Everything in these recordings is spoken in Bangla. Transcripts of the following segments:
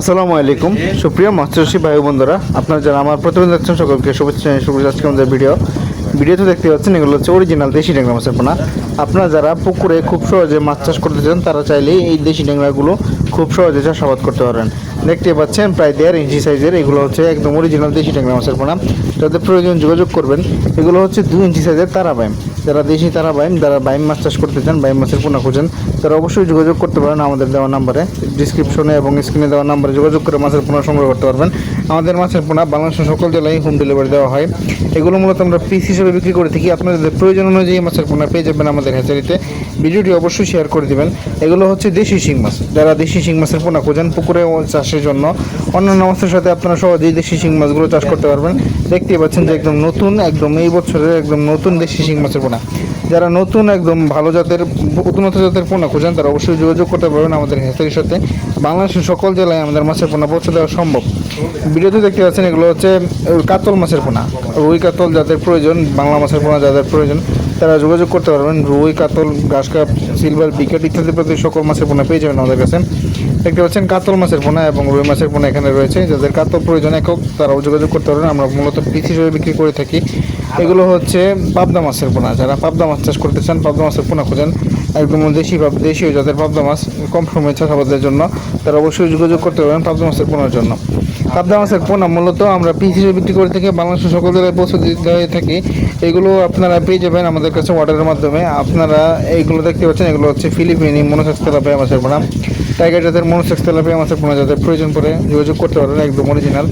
আসসালামু আলাইকুম। সুপ্রিয় মৎস্যচাষী ভাই বন্ধুরা আপনারা যারা আমার প্রতিবেদন দেখছেন, সকলকে শুভেচ্ছা শুরু আজকে আমাদের ভিডিও। ভিডিওতে দেখতে পাচ্ছেন এগুলো হচ্ছে অরিজিনাল দেশি ট্যাংরা মাছের পোনা। আপনারা যারা পুকুরে খুব সহজে মাছ চাষ করতে চান, তারা চাইলেই এই দেশি ট্যাংরাগুলো খুব সহজে চাষাবাদ করতে পারেন দেখতে পাচ্ছেন প্রায় দেড় ইঞ্চি সাইজের এগুলো হচ্ছে একদম অরিজিনাল দেশি ট্যাংরা মাছের পোনা। যাদের প্রয়োজন যোগাযোগ করবেন, এগুলো হচ্ছে দুই ইঞ্চি সাইজের তারা বাইম যারা দেশি, তারা বাইম, যারা বাইম মাছ চাষ করতে চান, বাইম মাছের পোনা খুঁজেন, তারা অবশ্যই যোগাযোগ করতে পারেন আমাদের দেওয়া নাম্বারে ডিসক্রিপশনে এবং স্ক্রিনে দেওয়া নাম্বারে যোগাযোগ করে মাছের পোনা সংগ্রহ করতে পারবেন। আমাদের মাছের পোনা বাংলাদেশের সকল জেলায় হোম ডেলিভারি দেওয়া হয়। এগুলো মূলত আমরা পিস হিসেবে বিক্রি করে থাকি। আপনাদের প্রয়োজন অনুযায়ী মাছের পোনা পেয়ে যাবেন আমাদের হ্যাচারিতে ভিডিওটি অবশ্যই শেয়ার করে দিবেন। এগুলো হচ্ছে দেশি শিং মাছ। যারা দেশি শিং মাছের পোনা খোঁজেন, পুকুরে চাষের জন্য, অন্যান্য মাছের সাথে আপনারা সহজেই দেশি শিং মাছগুলো চাষ করতে পারবেন। দেখতেই পাচ্ছেন যে একদম নতুন, একদম এই বছরের একদম নতুন দেশি শিং মাছের পোনা। যারা নতুন একদম ভালো জাতের, উন্নত জাতের পোনা খোঁজেন, তারা অবশ্যই যোগাযোগ করতে পারবেন আমাদের হ্যাচারির সাথে। বাংলাদেশের সকল জেলায় আমাদের মাছের পোনা পৌঁছে দেওয়া সম্ভব। ভিডিওতে দেখতে পাচ্ছেন এগুলো হচ্ছে কাতল মাছের পোনা। রুই কাতল যাদের প্রয়োজন, বাংলা মাছের পোনা যাদের প্রয়োজন, তারা যোগাযোগ করতে পারবেন। রুই কাতল, ঘাস কাপ, সিলভার, বিকেট ইত্যাদি প্রতি সকল মাছের পোনা পেয়ে যাবেন আমাদের কাছে। দেখতে পাচ্ছেন কাতল মাছের পোনা এবং রুই মাছের পোনা এখানে রয়েছে। যাদের কাতল প্রয়োজন একক, তারাও যোগাযোগ করতে পারবেন। আমরা মূলত পিস হিসেবে বিক্রি করে থাকি। এগুলো হচ্ছে পাবদা মাছের পোনা। যারা পাবদা মাছ চাষ করতে চান, পাবদা মাছের পোনা খোঁজেন। একদম দেশি দেশীয় যাদের পাবদা মাছ, কম সময়ে চাষাবাদের জন্য। তারা অবশ্যই যোগাযোগ করতে পারবেন পাবদা মাছের পোনার জন্য। পাবদা মাছের পোনা মূলত আমরা পিস হিসেবে বিক্রি করে থাকি। বাংলাদেশের সকল জেলায় পৌঁছে দিতে হয়ে থাকি। এগুলো আপনারা পেয়ে যাবেন আমাদের কাছে অর্ডারের মাধ্যমে। আপনারা এইগুলো দেখতে পাচ্ছেন। এগুলো হচ্ছে ফিলিপিনি মনোসেক্স তেলাপিয়া মাছের পোনা। টাইগার জাতের মনোসেক্স তেলাপিয়া আমাদের পোনা যাদের প্রয়োজন পড়ে, যোগাযোগ করতে পারবেন, একদম অরিজিনাল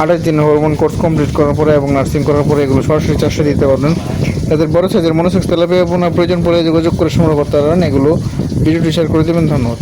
আঠাশ দিন হরমোন কোর্স কমপ্লিট করার পরে এবং নার্সিং করার পরে এগুলো সরাসরি চাষে দিতে পারবেন। যাদের বড় সাইজের মনোসেক্স তেলাপিয়া পোনা প্রয়োজন পড়ে যোগাযোগ করে সংগ্রহ করতে পারবেন এগুলো ভিডিওটি শেয়ার করে দেবেন, ধন্যবাদ।